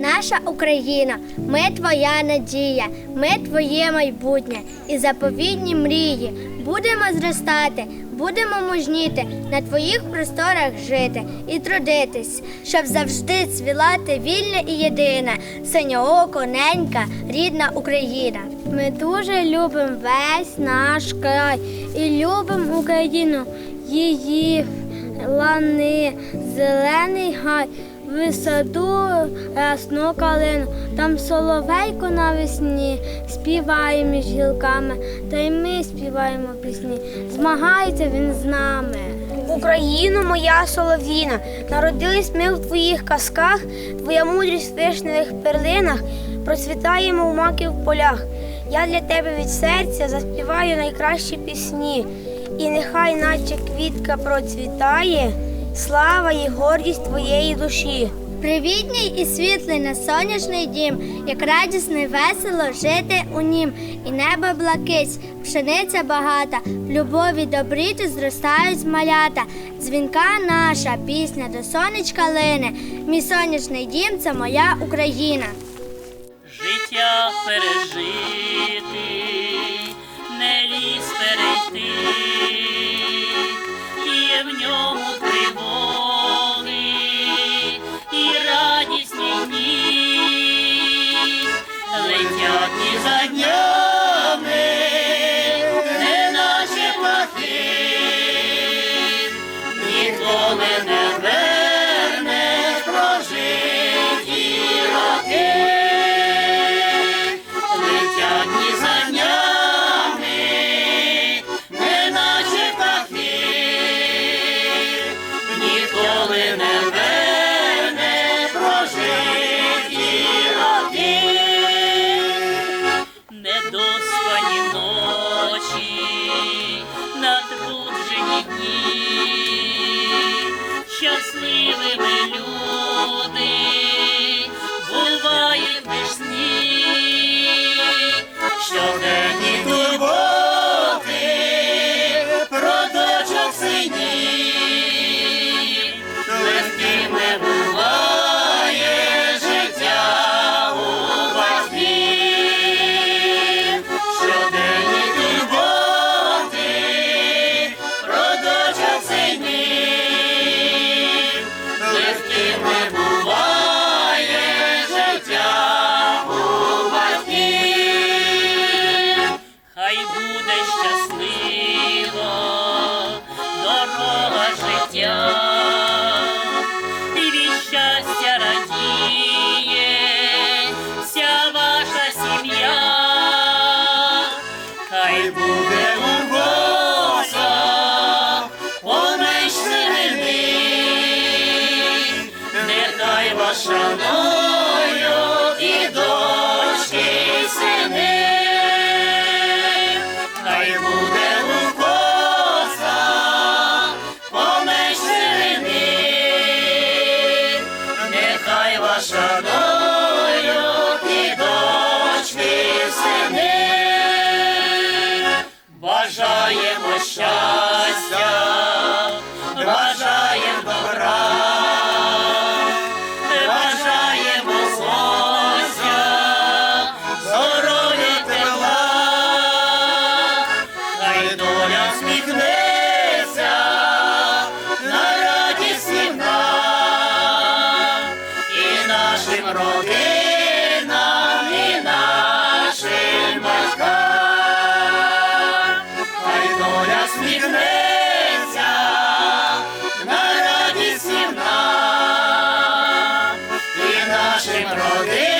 Наша Україна, ми твоя надія, ми твоє майбутнє і заповідні мрії. Будемо зростати, будемо мужніти, на твоїх просторах жити і трудитись, щоб завжди цвілати вільна і єдина, синьооко, ненька, рідна Україна. Ми дуже любимо весь наш край і любимо Україну, її лани, зелений гай, висаду рясну калину, там соловейко навесні співає між гілками, та й ми співаємо пісні. Змагається він з нами. Україно, моя солов'їна, народились ми в твоїх казках, твоя мудрість в вишневих перлинах, процвітаємо в маки в полях. Я для тебе від серця заспіваю найкращі пісні, і нехай, наче квітка процвітає, слава і гордість твоєї душі. Привітній і світлий на сонячний дім, як радісно і весело жити у нім, і небо блакить, пшениця багата, в любові добріти зростають малята. Дзвінка наша, пісня до сонечка лине. Мій сонячний дім це моя Україна. життя пережити, не ліс перейти, woman щасливими люди. Бувають сні, щоденні хай бажаємо щастя, бажаємо добра. Бажаємо сонця, здоров'я тепла, хай доля сміхнеться на радість нам і нашим родинам. Hashem Rodei.